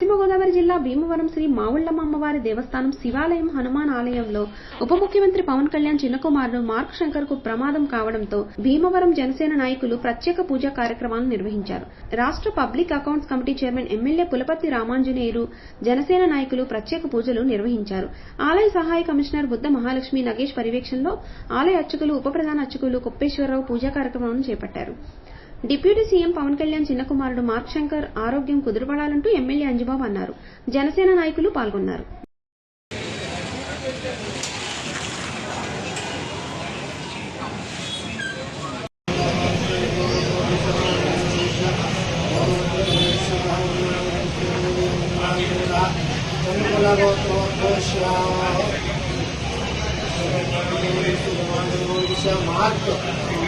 పశ్చిమ గోదావరి జిల్లా భీమవరం శ్రీ మావుళ్ళమ్మ అమ్మవారి దేవస్థానం శివాలయం హనుమాన్ ఆలయంలో ఉప ముఖ్యమంత్రి పవన్ కళ్యాణ్ చిన్న కుమారుడు మార్క్ శంకర్కు ప్రమాదం కావడంతో భీమవరం జనసేన నాయకులు ప్రత్యేక పూజా కార్యక్రమాలను నిర్వహించారు. రాష్ట్ర public accounts committee chairman MLA Pulaparthi Ramanjaneyulu Janasena నాయకులు ప్రత్యేక పూజలు నిర్వహించారు. ఆలయ సహాయ కమిషనర్ బుద్ధ మహాలక్ష్మి నగేష్ పర్యవేక్షణలో ఆలయ అర్చకులు ఉప ప్రధాన అర్చకులు కుప్పేశ్వరరావు పూజా కార్యక్రమాలను చేపట్టారు. డిప్యూటీ సీఎం పవన్ కళ్యాణ్ చిన్న కుమారుడు మార్క్ శంకర్ ఆరోగ్యం కుదురుపడాలంటూ ఎమ్మెల్యే అంజబాబు అన్నారు. జనసేన నాయకులు పాల్గొన్నారు. మార్క్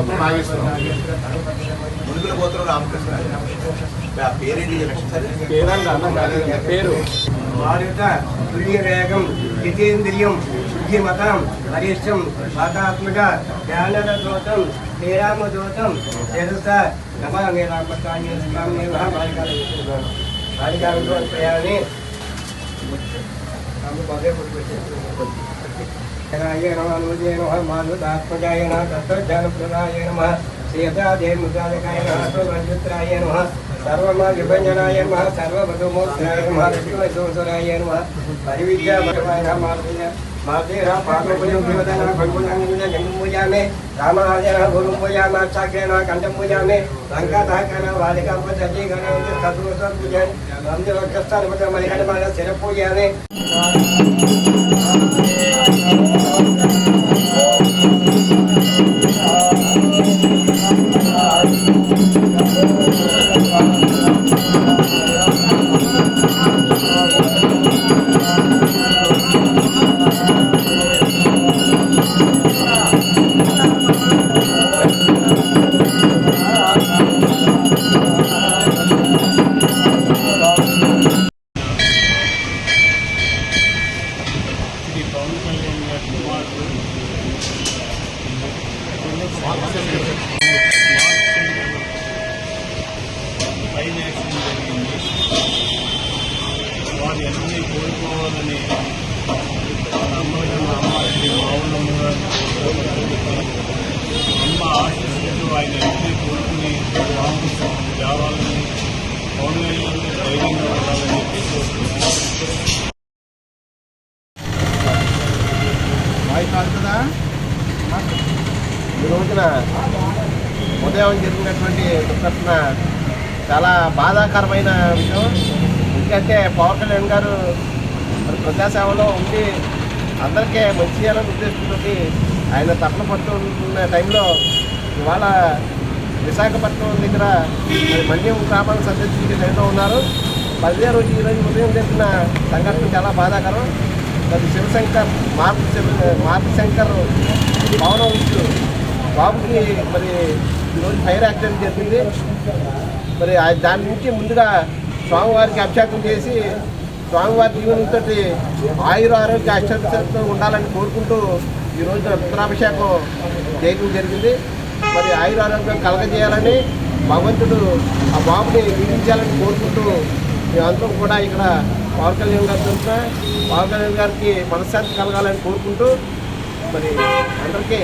హైదరాబాద్ నాగేశ్వరం మునుగుల గోత్రం రామకృష్ణ. ఆ పేరేంటి చెప్పండి పేరు వారి యొక్క తుల్య వేగం జితేంద్రియం శుద్ధిమతం వరిష్టం వాతాత్మక జ్ఞానద దోతం శ్రీరామ దోతం శిరస నమ బాలికాల బాలికాలతో ప్రయాణి. జనాయ शनाय नमः अनुजय नमः माधुतात्मजाय नमः तत्त्वज्ञानप्रदाय नमः श्रीयतादेर्मुदालकाय नमः स्वभद्राय नमः सर्वमार्गभञ्जनाय नमः सर्वभदुमोक्षाय नमः विष्णुसुराय नमः परिविद्याभगवाय नमः मार्गे राम पार्वपुजं विवदना भगवनाङ्गं गङ्गं पूजामि रामार्जन गुरुं पूजामि चाक्रेण कण्ठं पूजामि लङ्कादाकन बालिकां पचति गणं कदुसं पूजन् वंदे वक्षस्थानपदं मलिकटमाल स्थिरपूजामि పవన్ కళ్యాణ్ గారి కుమారుడు ఫైన్ యాక్సిడెంట్ జరిగింది వారు అన్నీ కోరుకోవాలని నమ్మకం అమ్మ శ్రీ మావులమ్మ అమ్మ ఆశిస్తూ ఆయన ఎన్ని కోరుకుని రామకృష్ణ పవన్ కళ్యాణ్ ధైర్యంగా రోజున ఉదయం జరిగినటువంటి దుర్ఘటన చాలా బాధాకరమైన విషయం. ఎందుకంటే పవన్ కళ్యాణ్ గారు మరి ప్రజాసేవలో ఉండి అందరికీ మంచి చేయాలని ఉద్దేశంతో ఆయన తపన పడుతున్న టైంలో ఇవాళ విశాఖపట్నం దగ్గర మరి మన్యం గ్రామాన్ని సందర్శించే టైంలో ఉన్నారు. పదే రోజు ఈరోజు ఉదయం జరిగిన సంఘటన చాలా బాధాకరం. మరి శివశంకర్ మార్పు శివ మార్పు శంకర్ భవనం నుంచి బాబుకి మరి ఈరోజు ఫైర్ యాక్సిడెంట్ జరిగింది. మరి దాని నుంచి ముందుగా స్వామివారికి అభిషేకం చేసి స్వామివారి దీవెనతో ఆయుర ఆరోగ్య అష్టంతో ఉండాలని కోరుకుంటూ ఈ రుద్రాభిషేకం చేయడం జరిగింది. మరి ఆయుర ఆరోగ్యం కలగజేయాలని భగవంతుడు ఆ బాబుని దీవించాలని కోరుకుంటూ మేమందరం కూడా ఇక్కడ పవన్ కళ్యాణ్ గారు తరఫున పవన్ కళ్యాణ్ గారికి మనశ్శాంతి కలగాలని కోరుకుంటూ మరి అందరికీ